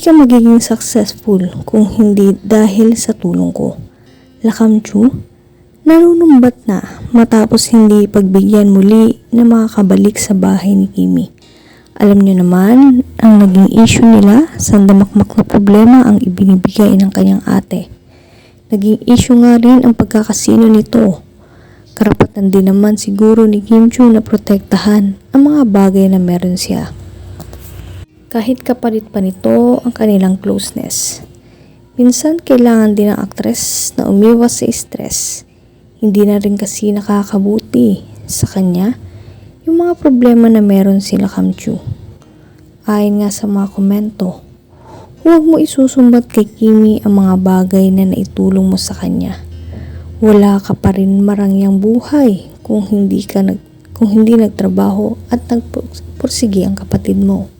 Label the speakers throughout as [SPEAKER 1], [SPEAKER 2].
[SPEAKER 1] ka magiging successful kung hindi dahil sa tulong ko. Lakamchu, narunumbat na matapos hindi pagbigyan muli na makakabalik sa bahay ni Kimi. Alam niyo naman, ang naging issue nila sa damakmak na problema ang ibinibigay ng kanyang ate. Naging issue nga rin ang pagkakasino nito. Karapatan din naman siguro ni Kim Chu na protektahan ang mga bagay na meron siya. Kahit kapalit pa nito ang kanilang closeness. Minsan kailangan din ng aktres na umiwas sa stress. Hindi na rin kasi nakakabuti sa kanya yung mga problema na meron sila Kamchu. Ayon nga sa mga komento, huwag mo isusumbat kay Kimi ang mga bagay na naitulong mo sa kanya. Wala ka pa rin marangyang buhay kung hindi ka nag kung hindi nagtrabaho at nagpursige ang kapatid mo.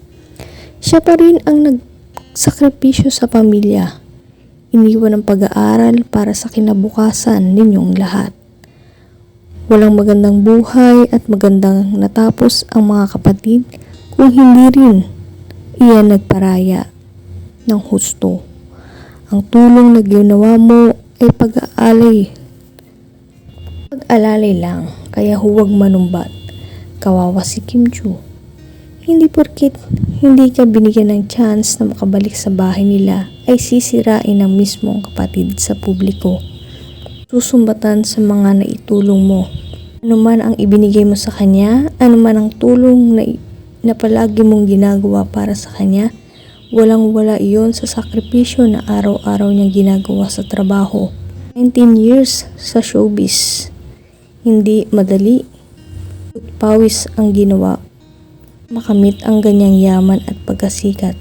[SPEAKER 1] Siya pa rin ang nagsakripisyo sa pamilya. Iniwan ang pag-aaral para sa kinabukasan ninyong lahat. Walang magandang buhay at magandang natapos ang mga kapatid kung hindi rin iyan nagparaya ng husto. Ang tulong na ginawa mo ay pag-aalay. Pag-alalay lang, kaya huwag manumbat. Kawawa si Kim Chu. Hindi porkit hindi ka binigyan ng chance na makabalik sa bahay nila ay sisirain ng mismong kapatid sa publiko. Susumbatan sa mga naitulong mo. Ano man ang ibinigay mo sa kanya, ano man ang tulong na, na palagi mong ginagawa para sa kanya, walang wala iyon sa sakripisyo na araw-araw niyang ginagawa sa trabaho. 19 years sa showbiz. Hindi madali. Pawis ang ginawa makamit ang ganyang yaman at pagkasikat.